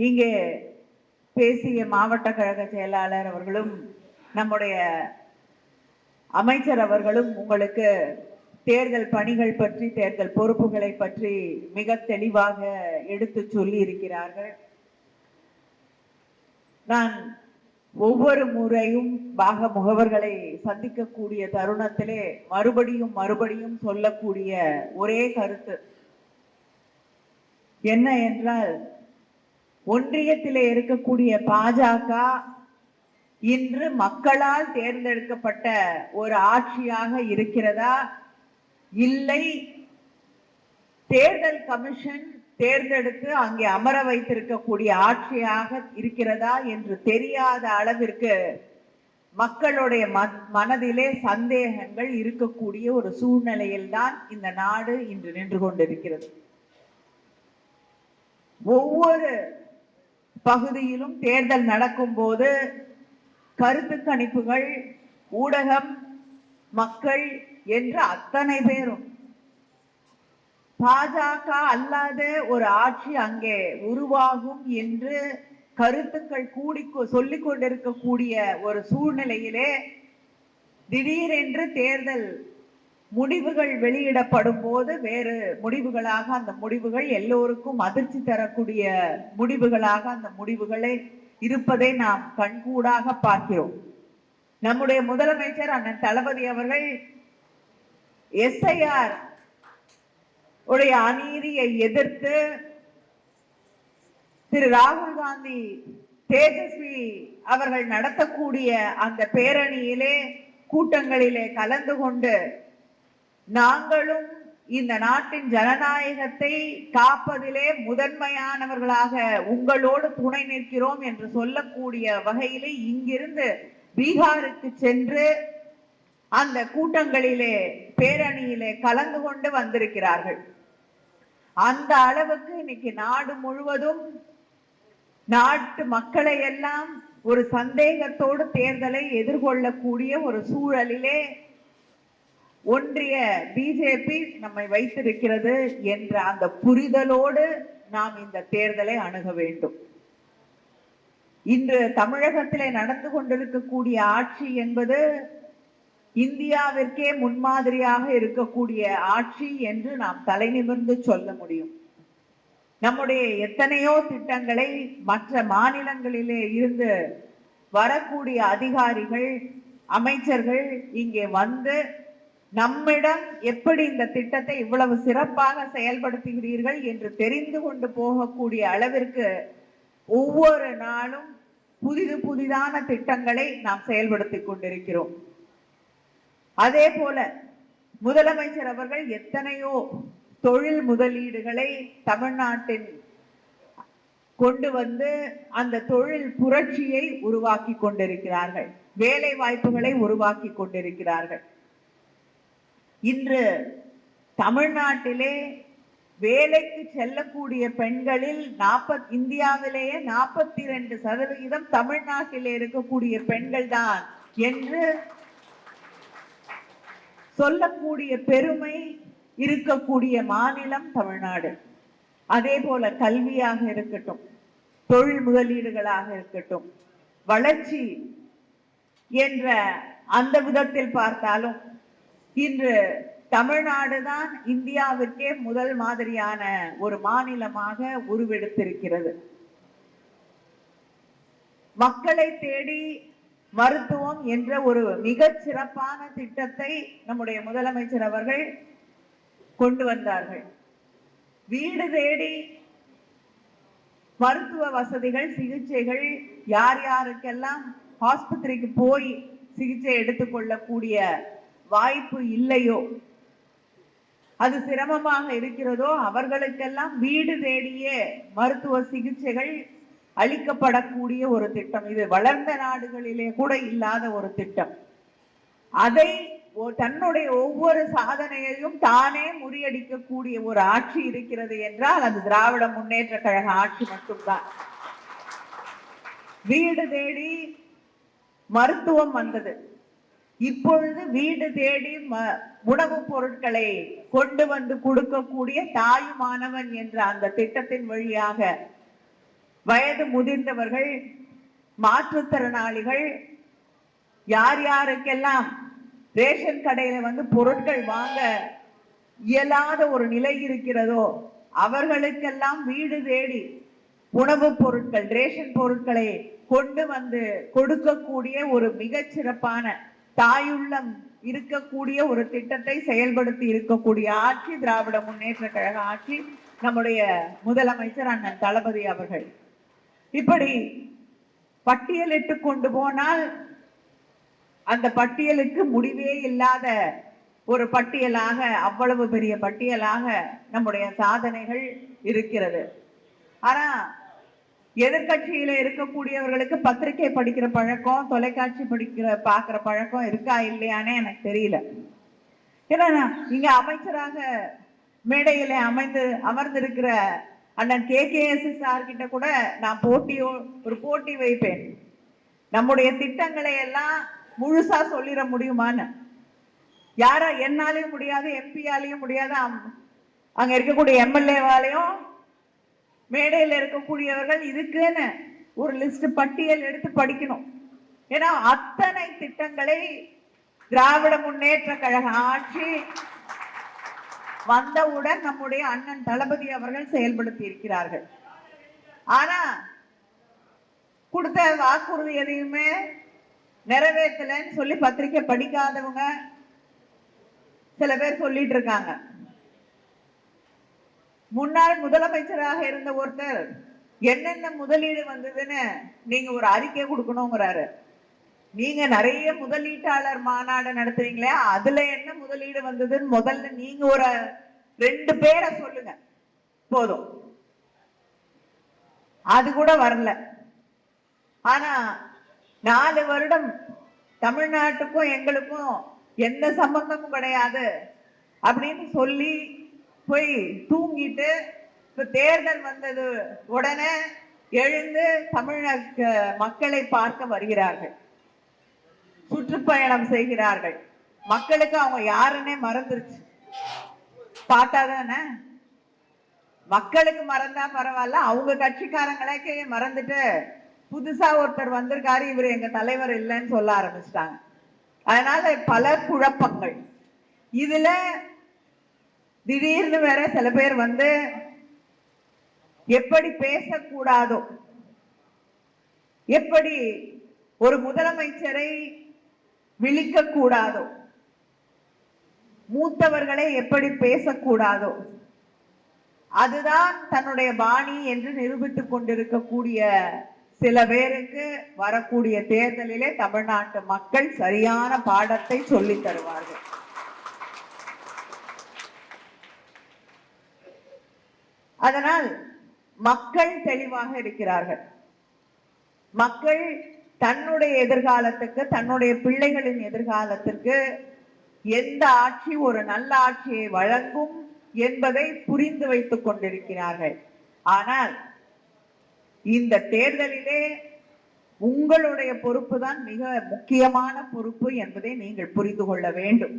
இங்கே பேசிய மாவட்ட கழக செயலாளர் அவர்களும் நம்முடைய அமைச்சர் அவர்களும் உங்களுக்கு தேர்தல் பணிகள் பற்றி தேர்தல் பொறுப்புகளை பற்றி மிக தெளிவாக எடுத்து சொல்லி இருக்கிறார்கள் நான் ஒவ்வொரு முறையும் பாக முகவர்களை சந்திக்கக்கூடிய தருணத்திலே மறுபடியும் மறுபடியும் சொல்லக்கூடிய ஒரே கருத்து. என்ன என்றால் ஒன்றியத்திலே இருக்கக்கூடிய பாஜக இன்று மக்களால் தேர்ந்தெடுக்கப்பட்ட ஒரு ஆட்சியாக இருக்கிறதா? இல்லை. தேர்தல் கமிஷன் தேர்ந்தெடுத்து அங்கே அமர வைத்திருக்கக்கூடிய ஆட்சியாக இருக்கிறதா என்று தெரியாத அளவிற்கு மக்களுடைய ம- மனதிலே சந்தேகங்கள் இருக்கக்கூடிய ஒரு சூழ்நிலையில்தான் இந்த நாடு இன்று நின்று கொண்டிருக்கிறது. ஒவ்வொரு பகுதியிலும் தேர்தல் நடக்கும்போது கருத்து கணிப்புகள் ஊடகம் மக்கள் என்று அத்தனை பேரும் பாஜக அல்லாத ஒரு ஆட்சி அங்கே உருவாகும் என்று கருத்துக்கள் கூடி சொல்லிக் கொண்டிருக்கக்கூடிய ஒரு சூழ்நிலையிலே திடீரென்று தேர்தல் முடிவுகள் வெளியிடப்படும் போது வேறு முடிவுகளாக அந்த முடிவுகள் எல்லோருக்கும் அதிர்ச்சி தரக்கூடிய முடிவுகளாக அந்த முடிவுகளை இருப்பதை நாம் கண்கூடாக பார்க்கிறோம். நம்முடைய முதலமைச்சர் அண்ணன் தளபதி அவர்கள் எஸ்ஐஆர் உடைய அநீதியை எதிர்த்து திரு ராகுல் காந்தி தேஜஸ்வி அவர்கள் நடத்தக்கூடிய அந்த பேரணியிலே கூட்டங்களிலே கலந்து கொண்டு நாங்களும் இந்த நாட்டின் ஜனநாயகத்தை காப்பதிலே முதன்மையானவர்களாக உங்களோடு துணை நிற்கிறோம் என்று சொல்லக்கூடிய வகையிலே இங்கிருந்து பீகாருக்கு சென்று அந்த கூட்டங்களிலே பேரணியிலே கலந்து கொண்டு வந்திருக்கிறார்கள். அந்த அளவுக்கு இன்னைக்கு நாடு முழுவதும் நாட்டு மக்களை எல்லாம் ஒரு சந்தேகத்தோடு தேர்தலை எதிர்கொள்ளக்கூடிய ஒரு சூழலிலே ஒன்றிய பிஜேபி நம்மை வைத்திருக்கிறது என்ற அந்த புரிதலோடு நாம் இந்த தேர்தலை அணுக வேண்டும். இன்று தமிழகத்திலே நடந்து கொண்டிருக்கக்கூடிய ஆட்சி என்பது இந்தியாவிற்கே முன்மாதிரியாக இருக்கக்கூடிய ஆட்சி என்று நாம் தலைநிமிர்ந்து சொல்ல முடியும். நம்முடைய எத்தனையோ திட்டங்களை மற்ற மாநிலங்களிலே இருந்து வரக்கூடிய அதிகாரிகள் அமைச்சர்கள் இங்கே வந்து நம்மிடம் எப்படி இந்த திட்டத்தை இவ்வளவு சிறப்பாக செயல்படுத்துகிறீர்கள் என்று தெரிந்து கொண்டு போகக்கூடிய அளவிற்கு ஒவ்வொரு நாளும் புதிது புதிதான திட்டங்களை நாம் செயல்படுத்திக் கொண்டிருக்கிறோம். அதே போல முதலமைச்சர் அவர்கள் எத்தனையோ தொழில் முதலீடுகளை தமிழ்நாட்டின் கொண்டு வந்து அந்த தொழில் புரட்சியை உருவாக்கி கொண்டிருக்கிறார்கள். வேலை வாய்ப்புகளை உருவாக்கி கொண்டிருக்கிறார்கள். இன்று தமிழ்நாட்டிலே வேலைக்கு செல்லக்கூடிய பெண்களில் நாற்பத் இந்தியாவிலேயே நாற்பத்தி ரெண்டு சதவிகிதம் தமிழ்நாட்டிலே இருக்கக்கூடிய பெண்கள் தான் என்று சொல்லக்கூடிய பெருமை இருக்கக்கூடிய மாநிலம் தமிழ்நாடு. அதே போல கல்வியாக இருக்கட்டும் தொழில் முதலீடுகளாக இருக்கட்டும் வளர்ச்சி என்ற அந்த விதத்தில் பார்த்தாலும் இன்று தமிழ்நாடு தான் இந்தியாவிற்கே முதல் மாதிரியான ஒரு மாநிலமாக உருவெடுத்திருக்கிறது. மக்களை தேடி மருத்துவம் என்ற ஒரு மிக சிறப்பான திட்டத்தை நம்முடைய முதலமைச்சர் அவர்கள் கொண்டு வந்தார்கள். வீடு தேடி மருத்துவ வசதிகள் சிகிச்சைகள் யார் யாருக்கெல்லாம் ஆஸ்பத்திரிக்கு போய் சிகிச்சை எடுத்துக்கொள்ளக்கூடிய வாய்ப்பு இல்லையோ? அது சிரமமாக இருக்கிறதோ? அவர்களுக்கெல்லாம் வீடு தேடியே மருத்துவ சிகிச்சைகள் அளிக்கப்படக்கூடிய ஒரு திட்டம். இது வளர்ந்த நாடுகளிலே கூட இல்லாத ஒரு திட்டம். அதை தன்னுடைய ஒவ்வொரு சாதனையையும் தானே முறியடிக்கக்கூடிய ஒரு ஆட்சி இருக்கிறது என்றால் அது திராவிட முன்னேற்ற கழக ஆட்சி மட்டும்தான். வீடு தேடி மருத்துவம் வந்தது. இப்பொழுது வீடு தேடி ம- உணவுப் பொருட்களை கொண்டு வந்து கொடுக்கக்கூடிய தாயுமானவன் என்ற அந்த திட்டத்தின் வழியாக வயது முதிர்ந்தவர்கள் மாற்றுத்திறனாளிகள் யார் யாருக்கெல்லாம் ரேஷன் கடையில வந்து பொருட்கள் வாங்க இயலாத ஒரு நிலை இருக்கிறதோ அவர்களுக்கெல்லாம் வீடு தேடி உணவுப் பொருட்கள் ரேஷன் பொருட்களை கொண்டு வந்து கொடுக்கக்கூடிய ஒரு மிகச்சிறப்பான தாயுள்ளம் இருக்கக்கூடிய ஒரு திட்டத்தை செயல்படுத்தி இருக்கக்கூடிய ஆட்சி திராவிட முன்னேற்ற கழக ஆட்சி நம்முடைய முதலமைச்சர் அண்ணன் தளபதி அவர்கள். இப்படி பட்டியலிட்டு கொண்டு போனால் அந்த பட்டியலுக்கு முடிவே இல்லாத ஒரு பட்டியலாக அவ்வளவு பெரிய பட்டியலாக நம்முடைய சாதனைகள் இருக்கிறது. ஆனா எதிர்கட்சியில இருக்கக்கூடியவர்களுக்கு பத்திரிகை படிக்கிற பழக்கம் தொலைக்காட்சி படிக்கிற பாக்குற பழக்கம் இருக்கா இல்லையானே எனக்கு தெரியல. ஏன்னா இங்க அமைச்சராக மேடையில அமைந்து அமர்ந்திருக்கிற அண்ணன் கே கே எஸ் சார் கிட்ட கூட நான் போட்டியோ ஒரு போட்டி வைப்பேன். நம்முடைய திட்டங்களை எல்லாம் முழுசா சொல்லிட முடியுமான்னு. யார என்னாலையும் முடியாது எம்பியாலையும் முடியாது. அம்- அங்க இருக்கக்கூடிய எம்எல்ஏவாலையும் மேடையில் இருக்கக்கூடியவர்கள் இதுக்குன்னு ஒரு லிஸ்ட் பட்டியல் எடுத்து படிக்கணும். ஏன்னா அத்தனை திட்டங்களை திராவிட முன்னேற்ற கழக ஆட்சி வந்தவுடன் நம்முடைய அண்ணன் தளபதி அவர்கள் செயல்படுத்தி இருக்கிறார்கள். ஆனா கொடுத்த வாக்குறுதி எதையுமே நிறைவேற்றலைன்னு சொல்லி பத்திரிக்கை படிக்காதவங்க சில பேர் சொல்லிட்டு இருக்காங்க. முன்னாள் முதலமைச்சராக இருந்த ஒருத்தர் என்னென்ன முதலீடு வந்ததுன்னு நீங்க ஒரு அறிக்கை கொடுக்கணுங்கிறாரு. நீங்க நிறைய முதலீட்டாளர் மாநாடு நடத்துறீங்களே அதுல என்ன முதலீடு வந்ததுன்னு முதல்ல நீங்க ஒரு ரெண்டு பேரை சொல்லுங்க. போதும். அது கூட வரல. ஆனா நாலு வருடம் தமிழ்நாட்டுக்கும் எங்களுக்கும் எந்த சம்பந்தமும் கிடையாது அப்படின்னு சொல்லி போய் தூங்கிட்டு இப்ப தேர்தல் வந்தது உடனே எழுந்து தமிழக மக்களை பார்க்க வருகிறார்கள். சுற்றுப்பயணம் செய்கிறார்கள். மக்களுக்கு அவங்க யாருன்னே மறந்துருச்சு. பார்த்தாதானே மக்களுக்கு மறந்தா பரவாயில்ல அவங்க கட்சிக்காரங்களே மறந்துட்டு புதுசா ஒருத்தர் வந்திருக்காரு இவர் எங்க தலைவர் இல்லைன்னு சொல்ல ஆரம்பிச்சிட்டாங்க. அதனால பல குழப்பங்கள். இதுல திடீர்னு வேற சில பேர் வந்து எப்படி பேசக்கூடாதோ எப்படி ஒரு முதலமைச்சரை விழிக்க கூடாதோ மூத்தவர்களை எப்படி பேசக்கூடாதோ அதுதான் தன்னுடைய பாணி என்று நிரூபித்துக் கொண்டிருக்கக்கூடிய சில பேருக்கு வரக்கூடிய தேர்தலிலே தமிழ்நாட்டு மக்கள் சரியான பாடத்தை சொல்லித் தருவார்கள். அதனால் மக்கள் தெளிவாக இருக்கிறார்கள். மக்கள் தன்னுடைய எதிர்காலத்துக்கு தன்னுடைய பிள்ளைகளின் எதிர்காலத்திற்கு எந்த ஆட்சி ஒரு நல்ல ஆட்சியை வழங்கும் என்பதை புரிந்து வைத்துக் கொண்டிருக்கிறார்கள். ஆனால் இந்த தேர்தலிலே உங்களுடைய பொறுப்பு தான் மிக முக்கியமான பொறுப்பு என்பதை நீங்கள் புரிந்து கொள்ள வேண்டும்.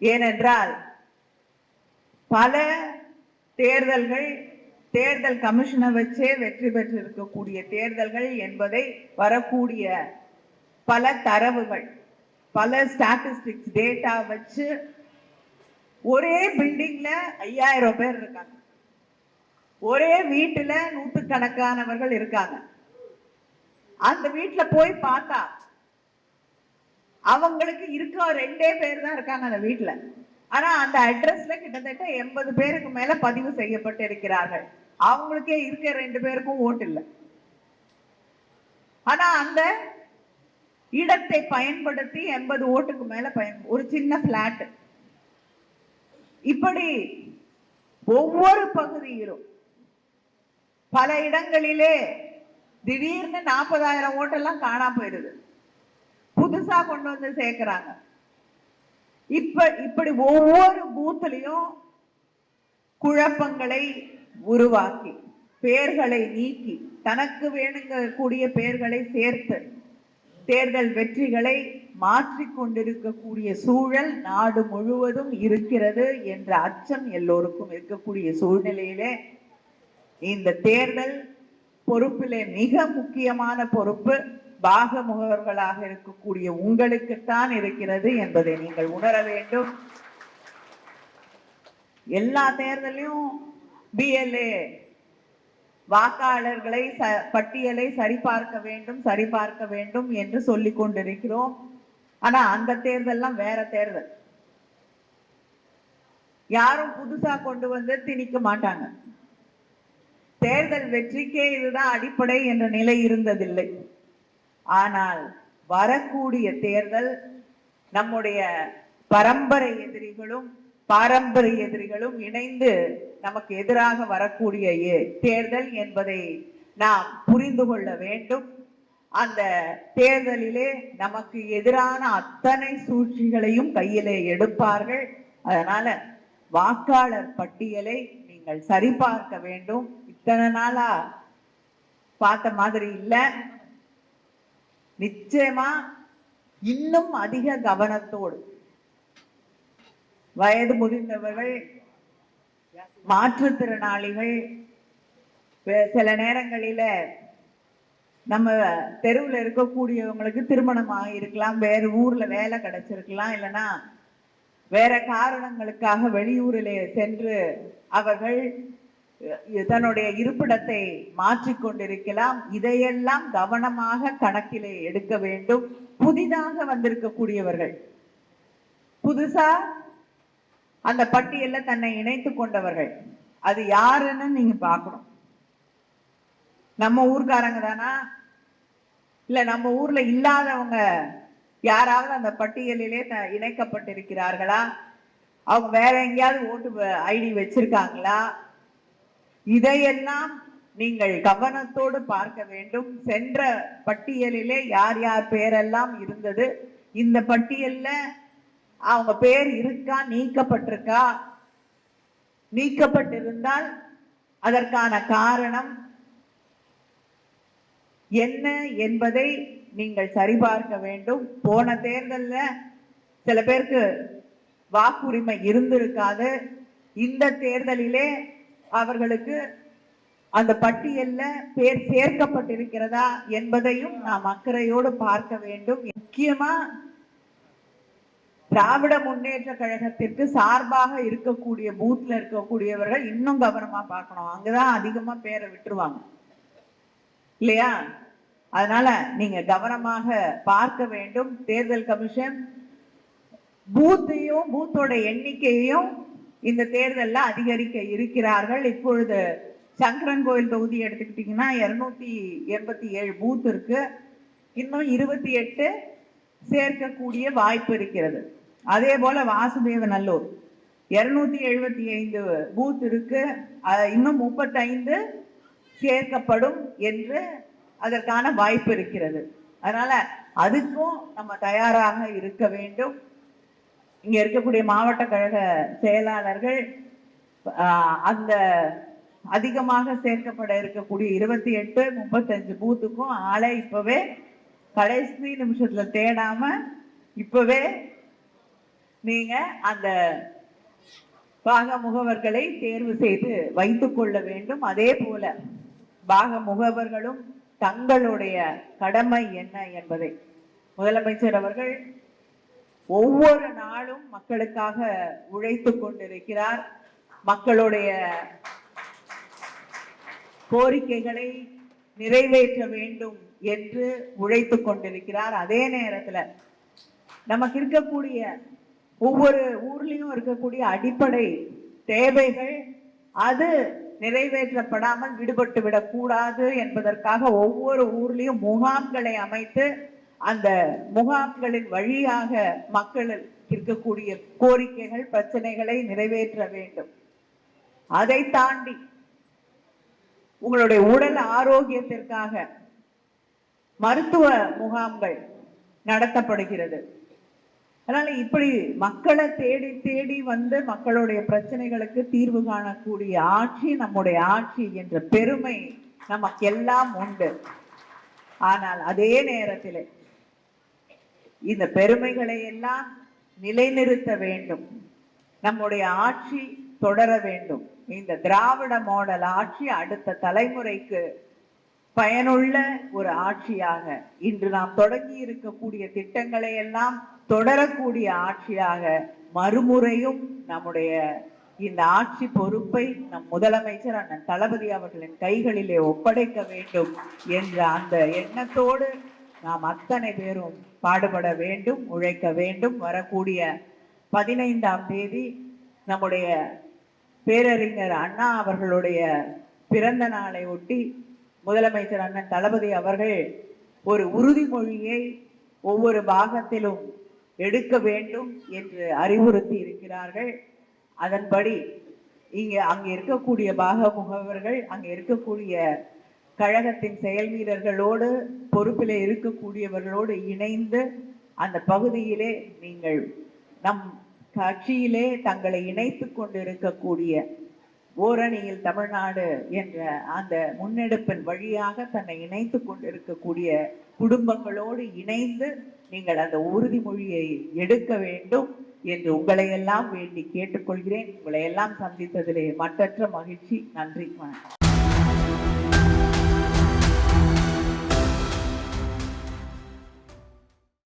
ஏனென்றால் பல தேர்தல்கள் தேர்தல் கமிஷனை வச்சே வெற்றி பெற்றிருக்கக்கூடிய தேர்தல்கள் என்பதை வரக்கூடிய பல தரவுகள் பல ஸ்டாட்டிஸ்டிக்ஸ் டேட்டா வச்சு ஒரே பில்டிங்ல ஐயாயிரம் பேர் இருக்காங்க. ஒரே வீட்டுல நூற்றுக்கணக்கானவர்கள் இருக்காங்க. அந்த வீட்டுல போய் பார்த்தா அவங்களுக்கு இருக்க ரெண்டே பேர் தான் இருக்காங்க அந்த வீட்டுல. ஆனா அந்த அட்ரஸ்ல கிட்டத்தட்ட எண்பது பேருக்கு மேல பதிவு செய்யப்பட்டு இருக்கிறார்கள் அவங்களுக்கே இருக்க ரெண்டு பேருக்கும் ஓட்டு இல்லை. ஆனா அந்த இடத்தை பயன்படுத்தி எண்பது ஓட்டுக்கு மேல பயன் ஒரு சின்ன பிளாட் இப்படி ஒவ்வொரு பகுதியிலும் பல இடங்களிலே திடீர்னு நாற்பதாயிரம் ஓட்டெல்லாம் காணாம போயிடுது. புதுசா கொண்டு வந்து சேர்க்கிறாங்க. இப்ப இப்படி ஒவ்வொரு பூத்துலயும் குழப்பங்களை உருவாக்கி பெயர்களை நீக்கி தனக்கு வேணுங்கக்கூடிய பெயர்களை சேர்த்து தேர்தல் வெற்றிகளை மாற்றிக் கொண்டிருக்கக்கூடிய சூழல் நாடு முழுவதும் இருக்கிறது என்ற அச்சம் எல்லோருக்கும் இருக்கக்கூடிய சூழ்நிலையிலே இந்த தேர்தல் பொறுப்பிலே மிக முக்கியமான பொறுப்பு. பாக முகவர்களாக இருக்கக்கூடிய உங்களுக்குத்தான் இருக்கிறது என்பதை நீங்கள் உணர வேண்டும். எல்லா தேர்தலையும் பிஎல்ஏ வாக்காளர்களை ச- பட்டியலை சரிபார்க்க வேண்டும் சரிபார்க்க வேண்டும் என்று சொல்லிக் கொண்டிருக்கிறோம். ஆனா அந்த தேர்தல்லாம் வேற தேர்தல். யாரும் புதுசா கொண்டு வந்து திணிக்க மாட்டாங்க. தேர்தல் வெற்றிக்கே இதுதான் அடிப்படை என்ற நிலை இருந்ததில்லை. ஆனால் வரக்கூடிய தேர்தல் நம்முடைய பரம்பரை எதிரிகளும் பாரம்பரிய எதிரிகளும் இணைந்து நமக்கு எதிராக வரக்கூடிய தேர்தல் என்பதை நாம் புரிந்து கொள்ள வேண்டும். அந்த தேர்தலிலே நமக்கு எதிரான அத்தனை சூழ்ச்சிகளையும் கையிலே எடுப்பார்கள். அதனால வாக்காளர் பட்டியலை நீங்கள் சரிபார்க்க வேண்டும். இத்தனை நாளா பார்த்த மாதிரி இல்ல. நிச்சயமா இன்னும் அதிக கவனத்தோடு. வயது முதிர்ந்தவர்கள் மாற்றுத்திறனாளிகள் சில நேரங்களில நம்ம தெருவுல இருக்கக்கூடியவங்களுக்கு திருமணம் ஆகியிருக்கலாம் வேற ஊர்ல வேலை கிடைச்சிருக்கலாம் இல்லைன்னா வேற காரணங்களுக்காக வெளியூரிலே சென்று அவர்கள் தன்னுடைய இருப்பிடத்தை மாற்றிக்கொண்டிருக்கலாம் இதையெல்லாம் கவனமாக கணக்கிலே எடுக்க வேண்டும். புதிதாக வந்திருக்கக்கூடியவர்கள். புதுசா அந்த பட்டியல்ல தன்னை இணைத்து கொண்டவர்கள். அது யாருன்னு நீங்க பார்க்கணும். நம்ம ஊர்க்காரங்க தானா? இல்ல நம்ம ஊர்ல இல்லாதவங்க யாராவது அந்த பட்டியலிலே த- இணைக்கப்பட்டிருக்கிறார்களா? அவங்க வேற எங்கேயாவது ஓட்டு ஐடி வச்சிருக்காங்களா? இதையெல்லாம் நீங்கள் கவனத்தோடு பார்க்க வேண்டும். சென்ற பட்டியலிலே யார் யார் பேரெல்லாம் இருந்தது? இந்த பட்டியல்ல அவங்க பேர் இருக்கா நீக்கப்பட்டிருக்கா? நீக்கப்பட்டிருந்தால் அதற்கான காரணம் என்ன என்பதை நீங்கள் சரிபார்க்க வேண்டும். போன தேர்தல்ல சில பேருக்கு வாக்குரிமை இருந்திருக்காது. இந்த தேர்தலிலே அவர்களுக்கு அந்த பட்டியல்ல பேர் சேர்க்கப்பட்டிருக்கிறதா என்பதையும் நாம் அக்கறையோடு பார்க்க வேண்டும். முக்கியமா திராவிட முன்னேற்ற கழகத்திற்கு சார்பாக இருக்கக்கூடிய பூத்ல இருக்கக்கூடியவர்கள் இன்னும் கவனமா பார்க்கணும். அங்கதான் அதிகமா பேரை விட்டுருவாங்க. இல்லையா? அதனால நீங்க கவனமாக பார்க்க வேண்டும். தேர்தல் கமிஷன் பூத்தையும் பூத்தோட எண்ணிக்கையையும் இந்த தேர்தலில் அதிகரிக்க இருக்கிறார்கள். இப்பொழுது சங்கரன் கோயில் தொகுதி எடுத்துக்கிட்டிங்கன்னா இரநூத்தி எண்பத்தி ஏழு பூத் இருக்கு. இன்னும் இருபத்தி எட்டு சேர்க்கக்கூடிய வாய்ப்பு இருக்கிறது. அதே போல வாசுதேவ நல்லூர். இருநூத்தி எழுபத்தி ஐந்து பூத் இருக்கு. இன்னும் முப்பத்தைந்து சேர்க்கப்படும் என்று அதற்கான வாய்ப்பு இருக்கிறது. அதனால அதுக்கும் நம்ம தயாராக இருக்க வேண்டும். இங்க இருக்கக்கூடிய மாவட்ட கழக செயலாளர்கள் ஆஹ், அந்த அதிகமாக சேர்க்கப்பட இருக்கக்கூடிய இருபத்தி எட்டு முப்பத்தஞ்சு பூத்துக்கும் ஆளை இப்பவே கடைசி நிமிஷத்துல தேடாம இப்பவே நீங்க அந்த பாக முகவர்களை தேர்வு செய்து வைத்துக் கொள்ள வேண்டும். அதே போல பாக முகவர்களும் தங்களுடைய கடமை என்ன என்பதை முதலமைச்சர் அவர்கள் ஒவ்வொரு நாளும் மக்களுக்காக உழைத்துக் கொண்டிருக்கிறார். மக்களுடைய கோரிக்கைகளை நிறைவேற்ற வேண்டும் என்று உழைத்துக் கொண்டிருக்கிறார். அதே நேரத்துல நமக்கு இருக்கக்கூடிய ஒவ்வொரு ஊர்லயும் இருக்கக்கூடிய அடிப்படை தேவைகள் அது நிறைவேற்றப்படாமல் விடுபட்டு விடக்கூடாது என்பதற்காக ஒவ்வொரு ஊர்லயும் முகாம்களை அமைத்து அந்த முகாம்களின் வழியாக மக்கள் இருக்கக்கூடிய கோரிக்கைகள் பிரச்சனைகளை நிறைவேற்ற வேண்டும். அதை தாண்டி உங்களுடைய உடல் ஆரோக்கியத்திற்காக மருத்துவ முகாம்கள் நடத்தப்படுகிறது. அதனால இப்படி மக்களை தேடி தேடி வந்து மக்களுடைய பிரச்சனைகளுக்கு தீர்வு காணக்கூடிய ஆட்சி நம்முடைய ஆட்சி என்ற பெருமை நமக்கெல்லாம் உண்டு. ஆனால் அதே நேரத்தில் இந்த பெருமைகளை எல்லாம் நிலைநிறுத்த வேண்டும். நம்முடைய ஆட்சி தொடர வேண்டும். இந்த திராவிட மாடல் ஆட்சி அடுத்த தலைமுறைக்கு பயனுள்ள ஒரு ஆட்சியாக இன்று நாம் தொடங்கி இருக்கக்கூடிய திட்டங்களை எல்லாம் தொடரக்கூடிய ஆட்சியாக மறுமுறையும் நம்முடைய இந்த ஆட்சி பொறுப்பை நம் முதலமைச்சர் அண்ணன் தளபதி அவர்களின் கைகளிலே ஒப்படைக்க வேண்டும் என்ற அந்த எண்ணத்தோடு நாம் அத்தனை பேரும் பாடுபட வேண்டும் உழைக்க வேண்டும். வரக்கூடிய பதினைந்தாம் தேதி நம்முடைய பேரறிஞர் அண்ணா அவர்களுடைய பிறந்த நாளை ஒட்டி முதலமைச்சர் அண்ணன் தளபதி அவர்கள் ஒரு உறுதிமொழியை ஒவ்வொரு பாகத்திலும் எடுக்க வேண்டும் என்று அறிவுறுத்தி இருக்கிறார்கள். அதன்படி இங்கே அங்கே இருக்கக்கூடிய பாக முகவர்கள் அங்கே இருக்கக்கூடிய கழகத்தின் செயல் வீரர்களோடு பொறுப்பிலே இருக்கக்கூடியவர்களோடு இணைந்து அந்த பகுதியிலே நீங்கள் நம் கட்சியிலே தங்களை இணைத்து கொண்டிருக்கக்கூடிய ஓரணியில் தமிழ்நாடு என்ற அந்த முன்னெடுப்பின் வழியாக தன்னை இணைத்து கொண்டிருக்கக்கூடிய குடும்பங்களோடு இணைந்து நீங்கள் அந்த உறுதிமொழியை எடுக்க வேண்டும் என்று உங்களை எல்லாம் வேண்டி கேட்டுக்கொள்கிறேன். உங்களை எல்லாம் சந்தித்ததிலே மற்றற்ற மகிழ்ச்சி. நன்றி வணக்கம்.